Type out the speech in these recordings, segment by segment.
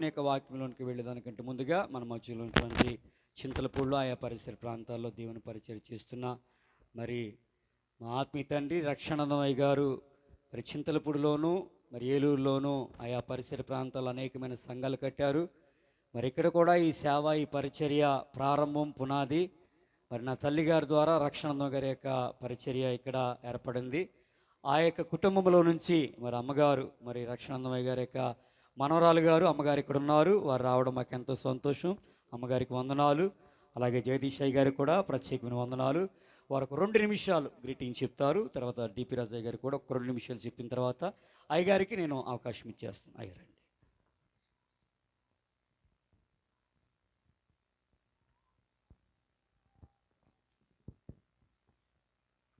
అనేక వాక్యంలోనికి వెళ్ళేదానికంటే ముందుగా మన మధ్యలో ఉన్నటువంటి చింతలపూడిలో ఆయా పరిసర ప్రాంతాల్లో దేవుని పరిచయం చేస్తున్న. మరి మా ఆత్మీయ తండ్రి రక్షణమయ్య గారు మరి చింతలపూడిలోను మరి ఏలూరులోను ఆయా పరిసర ప్రాంతాల్లో అనేకమైన సంఘాలు కట్టారు. మరి ఇక్కడ కూడా ఈ సేవ ఈ పరిచర్య ప్రారంభం పునాది మరి నా తల్లి గారి ద్వారా రక్షణ గారి యొక్క పరిచర్య ఇక్కడ ఏర్పడింది. ఆ యొక్క కుటుంబంలో నుంచి మరి అమ్మగారు మరి రక్షణందమయ్య గారి యొక్క మనవరాలు గారు అమ్మగారు ఇక్కడ ఉన్నారు వారు రావడం మాకు ఎంతో సంతోషం. అమ్మగారికి వందనాలు. అలాగే జగదీష్ అయ్య గారికి కూడా ప్రత్యేకమైన వందనాలు. వారు ఒక రెండు నిమిషాలు గ్రీటింగ్ చెప్తారు. తర్వాత డిపి రాజయ్య గారు కూడా ఒక రెండు నిమిషాలు చెప్పిన తర్వాత అయ్యగారికి నేను అవకాశం ఇచ్చేస్తాను. అయ్యారండి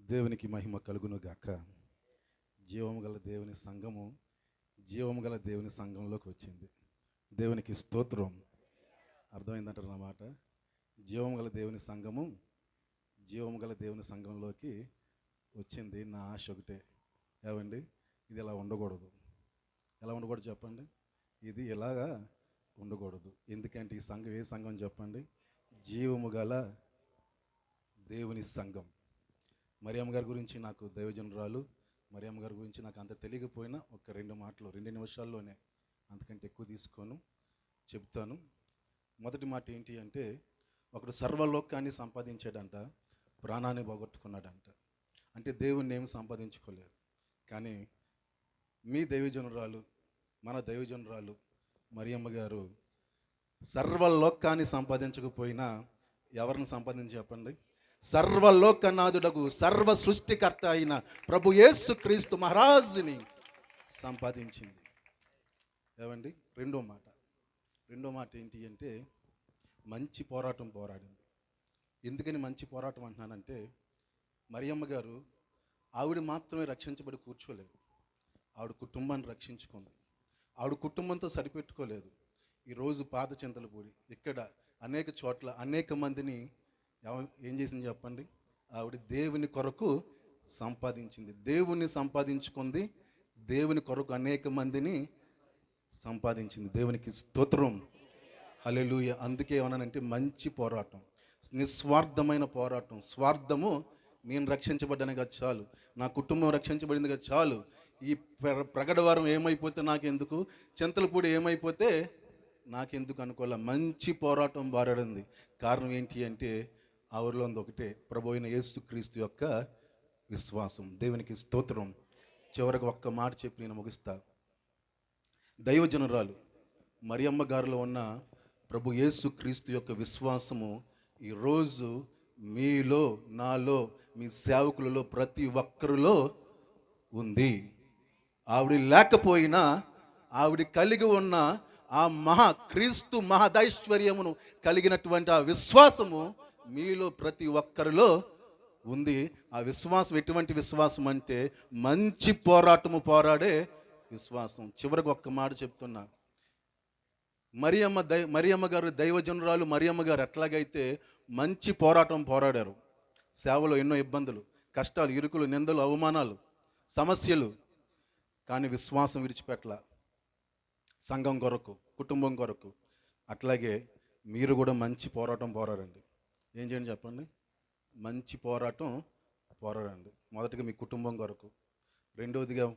దేవునికి మహిమ కలుగును గాక జీవము గల దేవుని సంఘము జీవము గల దేవుని సంఘంలోకి వచ్చింది. దేవునికి స్తోత్రం. అర్థమైందంటారు నా మాట? జీవము గల దేవుని సంఘము జీవము గల దేవుని సంఘంలోకి వచ్చింది. నా ఆశ ఒకటే. ఏమండి? ఇది ఇలా ఉండకూడదు. ఎలా ఉండకూడదు చెప్పండి? ఇది ఇలాగా ఉండకూడదు. ఎందుకంటే ఈ సంఘం ఏ సంఘం చెప్పండి? జీవము గల దేవుని సంఘం. మరియమ్మ గారి గురించి నాకు దైవజనురాలు మరియమ్మ గారి గురించి నాకు అంత తెలియకపోయినా ఒక రెండు మాటలు రెండు నిమిషాల్లోనే అంతకంటే ఎక్కువ తీసుకోను చెప్తాను. మొదటి మాట ఏంటి అంటే ఒకడు సర్వలోకాన్ని సంపాదించాడంట ప్రాణాన్ని పోగొట్టుకున్నాడంట. అంటే దేవుణ్ణి ఏమి సంపాదించుకోలేదు. కానీ మీ దైవజనురాలు మన దైవజనురాలు మరియమ్మ గారు సర్వలోకాన్ని సంపాదించకపోయినా ఎవరిని సంపాదించి చెప్పండి? సర్వలోకనాథుడకు సర్వ సృష్టికర్త అయిన ప్రభు యేసు క్రీస్తు మహారాజుని సంపాదించింది. ఏమండి? రెండో మాట. రెండో మాట ఏంటి అంటే మంచి పోరాటం పోరాడింది. ఎందుకని మంచి పోరాటం అంటున్నానంటే మరియమ్మ గారు ఆవిడ మాత్రమే రక్షించబడి కూర్చోలేదు. ఆవిడ కుటుంబాన్ని రక్షించుకుంది. ఆవిడ కుటుంబంతో సరిపెట్టుకోలేదు. ఈరోజు పాత చింతలపూడి ఇక్కడ అనేక చోట్ల అనేక మందిని ఏం చేసింది చెప్పండి? ఆవిడ దేవుని కొరకు సంపాదించింది. దేవుని సంపాదించుకుంది. దేవుని కొరకు అనేక మందిని సంపాదించింది. దేవునికి స్తోత్రం. అలెలుయ అందుకే ఏమన్నానంటే మంచి పోరాటం. నిస్వార్థమైన పోరాటం. స్వార్థము నేను రక్షించబడ్డానుగా చాలు. నా కుటుంబం రక్షించబడిందిగా చాలు. ఈ ప్ర- ప్రగడవారం ఏమైపోతే నాకెందుకు? చింతలపూడి ఏమైపోతే నాకెందుకు అనుకోలే మంచి పోరాటం బారాడింది. కారణం ఏంటి అంటే ఆ ఊరిలో ఉంది ఒకటే ప్రభు అయిన యేసుక్రీస్తు యొక్క విశ్వాసం. దేవునికి స్తోత్రం. చివరికి ఒక్క మాట చెప్పి నేను ముగిస్తా. దైవజనురాలు మరియమ్మ గారిలో ఉన్న ప్రభు యేసుక్రీస్తు యొక్క విశ్వాసము ఈరోజు మీలో నాలో మీ సేవకులలో ప్రతి ఒక్కరిలో ఉంది. ఆవిడ లేకపోయినా ఆవిడ కలిగి ఉన్న ఆ మహా క్రీస్తు మహదైశ్వర్యమును కలిగినటువంటి ఆ విశ్వాసము మీలో ప్రతి ఒక్కరిలో ఉంది ఆ విశ్వాసం. ఎటువంటి విశ్వాసం అంటే మంచి పోరాటము పోరాడే విశ్వాసం. చివరికి ఒక్క మాట చెప్తున్నా. మరియమ్మ దై మరియమ్మ గారు దైవజనురాలు మరియమ్మ గారు ఎట్లాగైతే మంచి పోరాటం పోరాడారు. సేవలో ఎన్నో ఇబ్బందులు కష్టాలు ఇరుకులు నిందలు అవమానాలు సమస్యలు కానీ విశ్వాసం విడిచిపెట్టల. సంఘం కొరకు కుటుంబం కొరకు అట్లాగే మీరు కూడా మంచి పోరాటం పోరాడండి. ఏం చేయండి చెప్పండి? మంచి పోరాటం పోరాడండి. మొదటిగా మీ కుటుంబం కొరకు రెండవదిగా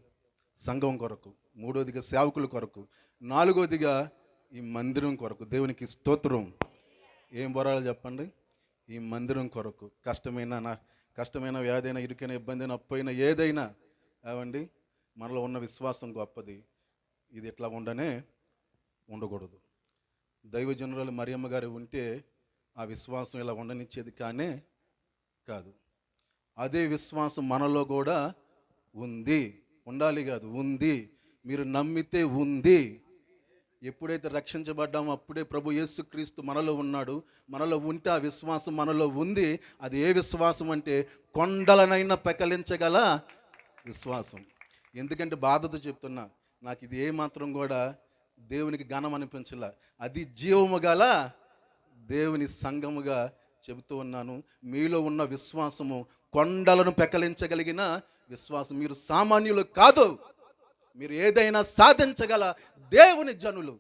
సంఘం కొరకు మూడవదిగా సేవకుల కొరకు నాలుగవదిగా ఈ మందిరం కొరకు. దేవునికి స్తోత్రం. ఏం పోరాడాలి చెప్పండి? ఈ మందిరం కొరకు. కష్టమైన నా కష్టమైన వ్యాధైనా ఇరుకైన ఇబ్బంది అయినా అప్పైన ఏదైనా ఏమండి మనలో ఉన్న విశ్వాసం గొప్పది. ఇది ఎట్లా ఉండనే ఉండకూడదు. దైవజనురాలు మరియమ్మ గారు ఉంటే ఆ విశ్వాసం ఇలా ఉండనిచ్చేది కానే కాదు. అదే విశ్వాసం మనలో కూడా ఉంది. ఉండాలి కాదు ఉంది. మీరు నమ్మితే ఉంది. ఎప్పుడైతే రక్షించబడ్డామో అప్పుడే ప్రభు యేసుక్రీస్తు మనలో ఉన్నాడు. మనలో ఉంటే ఆ విశ్వాసం మనలో ఉంది. అది ఏ విశ్వాసం అంటే కొండలనైనా పెకలించగల విశ్వాసం. ఎందుకంటే బాధతో చెప్తున్నా నాకు ఇది ఏమాత్రం కూడా దేవునికి ఘనం అనిపించలా. అది జీవము గల దేవుని సంఘముగా చెబుతూ ఉన్నాను. మీలో ఉన్న విశ్వాసము కొండలను పెకలించగలిగిన విశ్వాసం. మీరు సామాన్యులు కాదు. మీరు ఏదైనా సాధించగల దేవుని జనులు.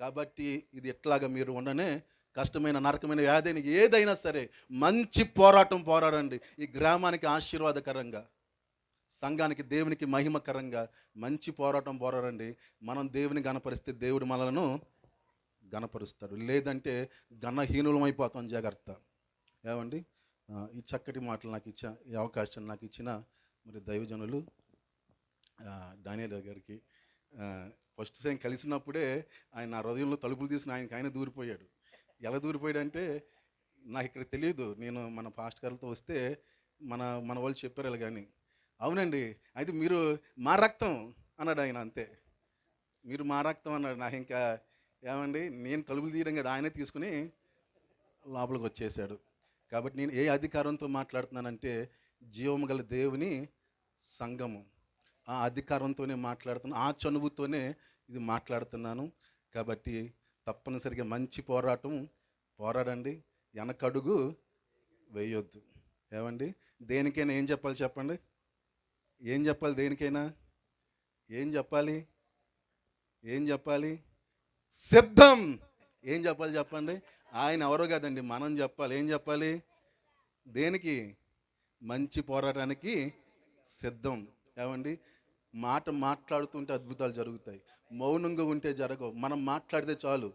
కాబట్టి ఇది ఎట్లాగా మీరు ఉండనే కష్టమైన నరకమైన వ్యాధైన ఏదైనా సరే మంచి పోరాటం పోరాడండి. ఈ గ్రామానికి ఆశీర్వాదకరంగా సంఘానికి దేవునికి మహిమకరంగా మంచి పోరాటం పోరాడండి. మనం దేవుని గణపరిస్తే దేవుడు మనలను ఘనపరుస్తాడు. లేదంటే గణహీనులం అయిపోతాం జాగ్రత్త. ఏమండి? ఈ చక్కటి మాటలు నాకు ఇచ్చా ఈ అవకాశం నాకు ఇచ్చిన మరి దైవజనులు డానియల్ గారికి ఫస్ట్ టైం కలిసినప్పుడే ఆయన నా హృదయంలో తలుపులు తీసిన ఆయనకి ఆయన దూరిపోయాడు. ఎలా దూరిపోయాడంటే నాకు ఇక్కడ తెలియదు నేను మన పాస్ట్ గారితో వస్తే మన మన వాళ్ళు చెప్పారు ఇలా కానీ అవునండి అయితే మీరు మా రక్తం అన్నాడు ఆయన అంతే. మీరు మా రక్తం అన్నాడు. నాకు ఇంకా ఏమండి? నేను తలుపులు తీయడం కదా ఆయనే తీసుకుని లోపలికి వచ్చేసాడు. కాబట్టి నేను ఏ అధికారంతో మాట్లాడుతున్నానంటే జీవము గల దేవుని సంఘము. ఆ అధికారంతోనే మాట్లాడుతున్నాను ఆ చనువుతోనే ఇది మాట్లాడుతున్నాను. కాబట్టి తప్పనిసరిగా మంచి పోరాటం పోరాడండి. వెనకడుగు వేయొద్దు. ఏమండి? దేనికైనా ఏం చెప్పాలి చెప్పండి? ఏం చెప్పాలి దేనికైనా? ఏం చెప్పాలి? ఏం చెప్పాలి? సిద్ధం ఏం చెప్పాలి చెప్పండి? ఆయన ఎవరో కదండి మనం చెప్పాలి. ఏం చెప్పాలి? దేనికి? మంచి పోరాటానికి సిద్ధం. ఏమండి? మాట మాట్లాడుతుంటే అద్భుతాలు జరుగుతాయి. మౌనంగా ఉంటే జరగవు. మనం మాట్లాడితే చాలు.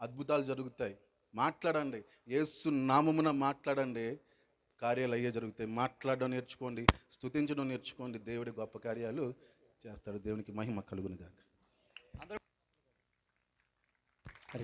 అద్భుతాలు జరుగుతాయి. మాట్లాడండి. యేసు నామమున మాట్లాడండి. కార్యాలు అయ్యే జరుగుతాయి. మాట్లాడడం నేర్చుకోండి. స్తుతించడం నేర్చుకోండి. దేవుడి గొప్ప కార్యాలు చేస్తాడు. దేవునికి మహిమ కలుగునుగాక. అందరూ But